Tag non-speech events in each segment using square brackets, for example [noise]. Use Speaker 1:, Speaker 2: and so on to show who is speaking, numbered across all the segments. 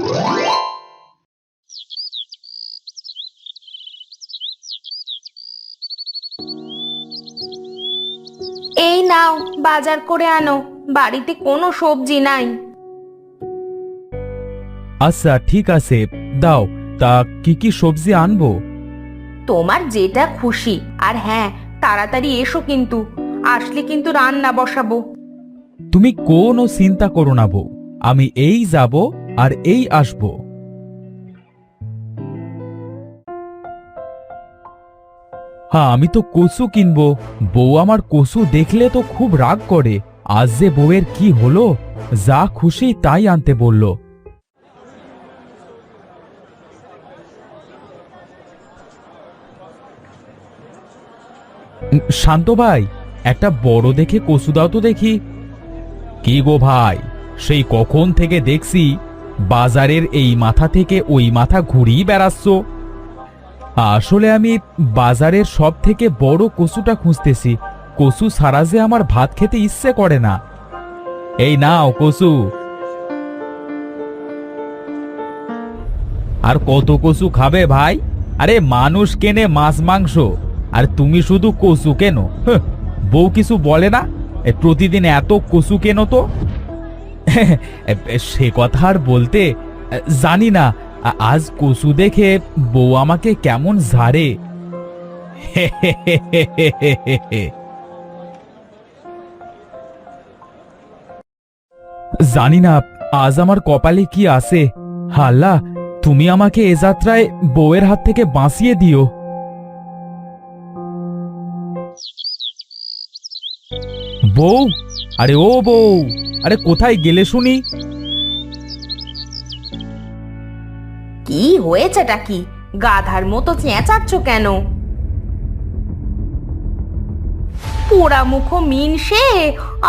Speaker 1: এই নাও বাজার করে আনো। বাড়িতে কোনো সবজি নাই।
Speaker 2: আচ্ছা ঠিক আছে। দাও তা কি কি সবজি আনব?
Speaker 1: তোমার যেটা খুশি। আর হ্যাঁ তাড়াতাড়ি এসো কিন্তু। আসলে কিন্তু রান্না বসাবো।
Speaker 2: তুমি কোনো চিন্তা করো না বউ। আমি এই যাব আর এই আসব। হ্যাঁ আমি তো কসু কিনবো। বউ আমার কসু দেখলে তো খুব রাগ করে। আজ যে বউয়ের কি হলো? যা খুশি তাই আনতে বলল। শান্ত ভাই, একটা বড় দেখে কসু দাও তো দেখি। কি গো ভাই, সেই কখন থেকে দেখছি বাজারের এই মাথা থেকে ওই মাথা ঘুরিয়ে বেড়াচ্ছ। আসলে আমি বাজারের সব থেকে বড় কচুটা খুঁজতেছি। কচু ছাড়া যে আমার ভাত খেতে ইচ্ছে করে না। এই নাও কচু। আর কত কচু খাবে ভাই? আরে মানুষ কেনে মাছ মাংস। আর তুমি শুধু কচু কেন? হ্যাঁ, বউ কিছু বলে না? প্রতিদিন এত কচু কেন তো? সে কথা আর বলতে, জানি না, আজ কচু দেখে বউ আমাকে কেমন ঝাড়ে। জানি না, আজ আমার কপালে কি আছে। হাল্লা, তুমি আমাকে এ যাত্রায় বউয়ের হাত থেকে বাঁচিয়ে দিও। বউ? আরে ও বউ, আরে কোথায় গেলে শুনি?
Speaker 1: কি হয়েছেটা কি? গাধার মতো চেঁচাচ্ছ কেন? পোড়া মুখ মিনসে,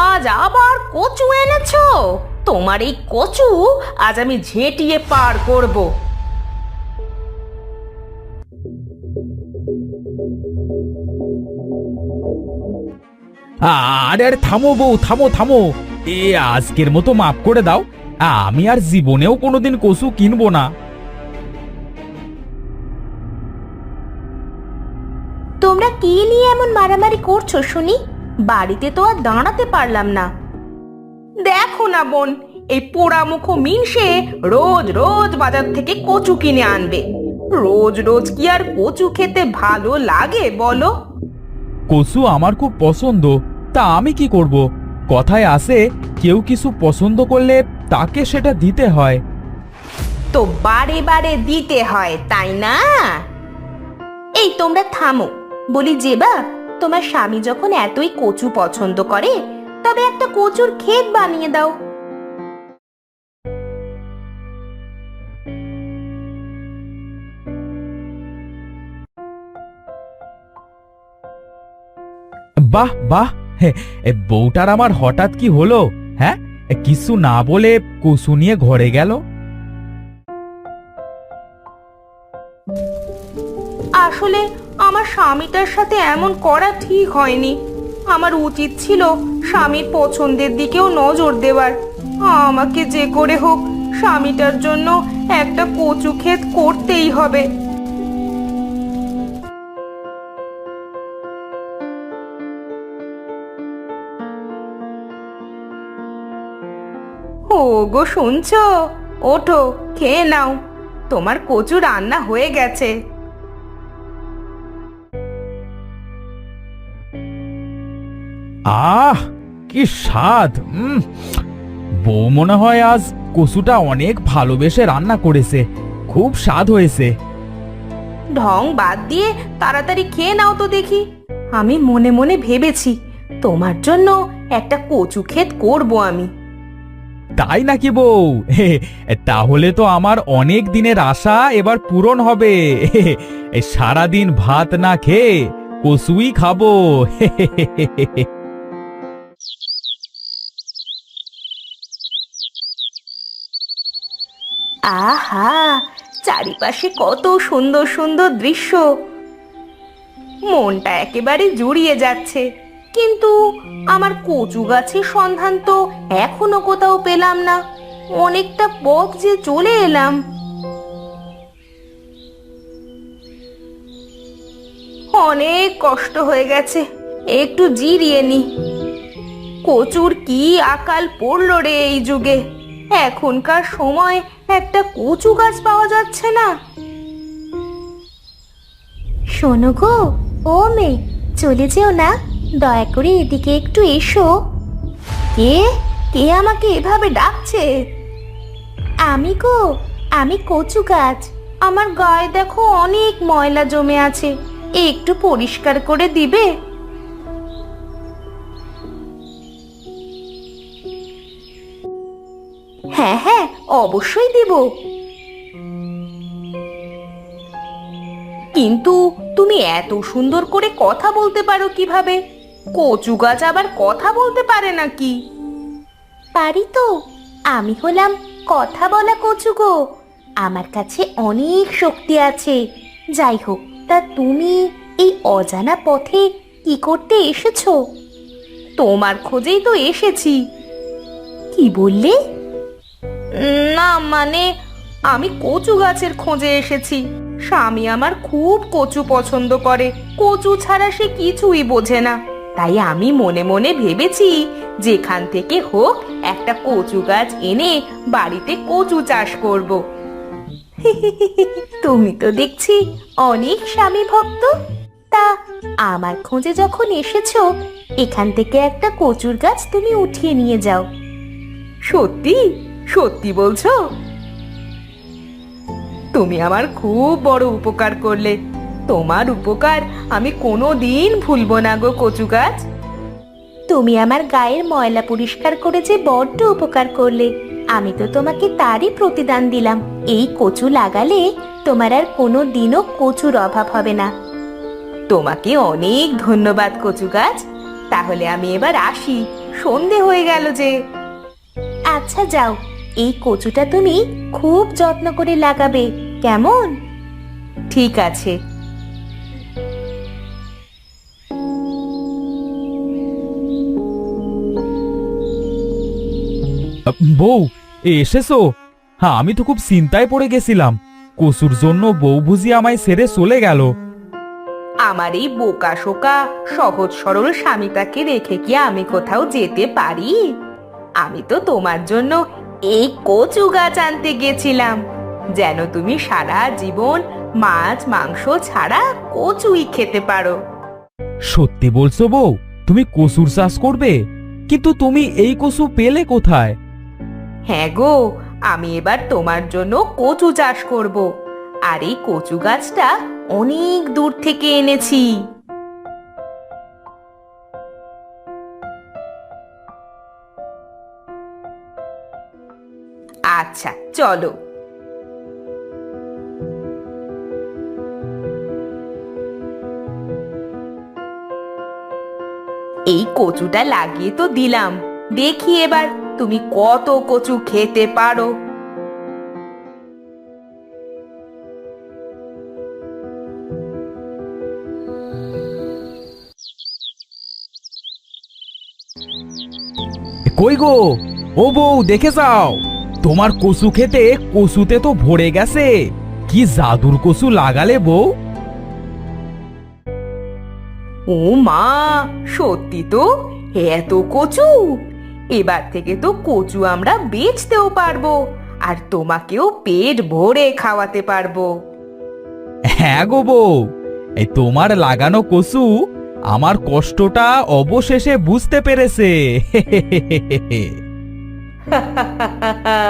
Speaker 1: আজ আবার কচু এনেছো? তোমার এই কচু আজ আমি ঝেঁটিয়ে পার করব।
Speaker 2: আরে আরে থামো বউ থামো থামো। এ আজকের মতো মাফ করে দাও। আমি আর জীবনেও কোনোদিন কচু কিনবো না।
Speaker 1: তোমরা কি নিয়ে এমন মারামারি করছ শুনি? বাড়িতে তো আর দাঁড়াতে পারলাম না। দেখো না বোন এই পোড়া মুখ মিনসে রোজ রোজ বাজার থেকে কচু কিনে আনবে। রোজ রোজ কি আর কচু খেতে ভালো লাগে বলো?
Speaker 2: কচু আমার খুব পছন্দ। তা আমি কি করব? কথায় আসে কেউ কিছু পছন্দ করলে তাকে সেটা দিতে হয়।
Speaker 1: তো বারে বারে দিতে হয় তাই না? এই তোমরা থামো। বলি যেবা তোমার স্বামী যখন এতই কচু পছন্দ করে তবে একটা কচুর ক্ষেত বানিয়ে দাও।
Speaker 2: বাহ বাহ এ বউটার আমার হঠাৎ কি হলো? হ্যাঁ? কিছু না বলে কচু নিয়ে ঘরে গেল।
Speaker 1: আসলে আমার স্বামীটার সাথে এমন করা ঠিক হয়নি। আমার উচিত ছিল স্বামীর পছন্দের দিকেও নজর দেওয়ার। আমাকে যে করে হোক, স্বামীটার জন্য একটা কচু ক্ষেত করতেই হবে। ও গো শুনছো? ওঠো খেয়ে নাও। তোমার কচু রান্না হয়ে গেছে।
Speaker 2: আহ কি স্বাদ বউ মনে হয় আজ কচুটা অনেক ভালোবেসে রান্না করেছে। খুব স্বাদ হয়েছে।
Speaker 1: ঢং বাদ দিয়ে তাড়াতাড়ি খেয়ে নাও তো দেখি। আমি মনে মনে ভেবেছি তোমার জন্য একটা কচু ক্ষেত করব আমি।
Speaker 2: তাই নাকি বউ? তাহলে তো আমার অনেক দিনের আশা এবার পূরণ হবে। সারাদিন ভাত না খেয়ে কসুই খাব।
Speaker 1: আহা, চারিপাশে কত সুন্দর সুন্দর দৃশ্য। মনটা একেবারে জুড়িয়ে যাচ্ছে। কিন্তু আমার কচু গাছের সন্ধান তো এখনও কোথাও পেলাম না। অনেকটা পথ যে চলে এলাম। অনেক কষ্ট হয়ে গেছে, একটু জিরিয়ে নি। কচুর কি আকাল পড়ল রে এই যুগে? এখনকার সময় একটা কচু গাছ পাওয়া যাচ্ছে না।
Speaker 3: শোনো গো, ও মেয়ে, চলে যেও না। দয়া করে এদিকে একটু এসো।
Speaker 1: কে? কে আমাকে এভাবে ডাকছে?
Speaker 3: আমি গো, আমি কচু গাছ।
Speaker 1: আমার গায়ে দেখো অনেক ময়লা জমে আছে। একটু পরিষ্কার করে দিবে? হ্যাঁ হ্যাঁ অবশ্যই দিব। কিন্তু তুমি এত সুন্দর করে কথা বলতে পারো কীভাবে? কচু গাছ আবার কথা বলতে পারে নাকি?
Speaker 3: পারি তো। আমি হলাম কথা বলা কচু গো। আমার কাছে অনেক শক্তি আছে। যাই হোক তা তুমি এই অজানা পথে কি করতে এসেছ?
Speaker 1: তোমার খোঁজেই তো এসেছি।
Speaker 3: কি বললে?
Speaker 1: না মানে আমি কচু গাছের খোঁজে এসেছি। স্বামী আমার খুব কচু পছন্দ করে। কচু ছাড়া সে কিছুই বোঝে না। তাই আমি মনে মনে ভেবেছি, যেখান থেকে হোক একটা কচু গাছ এনে বাড়িতে কচু চাষ করব। [laughs]
Speaker 3: তুমি তো দেখছি অনেক স্বামী ভক্ত। তা আমার খোঁজে যখন এসেছ, এখান থেকে একটা কচুর গাছ তুমি উঠিয়ে নিয়ে যাও।
Speaker 1: সত্যি? সত্যি বলছো? তুমি আমার খুব বড় উপকার করলে। তোমার উপকার। আমি কোনো দিন ভুলবো না গো কচু গাছ।
Speaker 3: তুমি আমার গায়ের ময়লা পরিষ্কার করে যে বড্ড উপকার করলে আমি তো তোমাকে তারই প্রতিদান দিলাম। এই কচু লাগালে তোমার আর কোনো দিনও কচুর অভাব হবে না।
Speaker 1: তোমাকে অনেক ধন্যবাদ কচু গাছ। তাহলে আমি এবার আসি। সন্ধে হয়ে গেল যে।
Speaker 3: আচ্ছা যাও এই কচুটা তুমি খুব যত্ন করে লাগাবে। কেমন?
Speaker 1: ঠিক আছে।
Speaker 2: বউ এসেছ? হ্যাঁ আমি তো খুব চিন্তায় পড়ে গেছিলাম। কসুর জন্য বউ বুঝি আমায় সেরে চলে গেল।
Speaker 1: আমার এই বোকা শোকা সহজ সরল স্বামীটাকে রেখে কি আমি কোথাও যেতে পারি? আমি তো তোমার জন্য এই কচু গাছ আনতে গেছিলাম। যেন তুমি সারা জীবন মাছ মাংস ছাড়া কচুই খেতে পারো।
Speaker 2: সত্যি বলছো বউ তুমি কসুর চাষ করবে? কিন্তু তুমি এই কসু পেলে কোথায়?
Speaker 1: হ্যাঁ গো, আমি এবার তোমার জন্য কচু চাষ করব। আর এই কচু গাছটা অনেক দূর থেকে এনেছি। আচ্ছা চলো। এই কচুটা লাগিয়ে তো দিলাম। দেখি এবার তুমি কত কচু খেতে পারো?
Speaker 2: কই গো? ও বউ দেখে যাও। তোমার কচু খেতে কসুতে তো ভরে গেছে। কি জাদুর কসু লাগালে বউ?
Speaker 1: ও মা সত্যি তো এত কচু। এবার থেকে তো কচু আমরা বেচতেও পারব আর তোমাকেও পেট ভরে খাওয়াতে পারব।
Speaker 2: হ্যাঁ গো বউ এই তোমার লাগানো কচু আমার কষ্টটা অবশেষে বুঝতে পেরেছে। [laughs]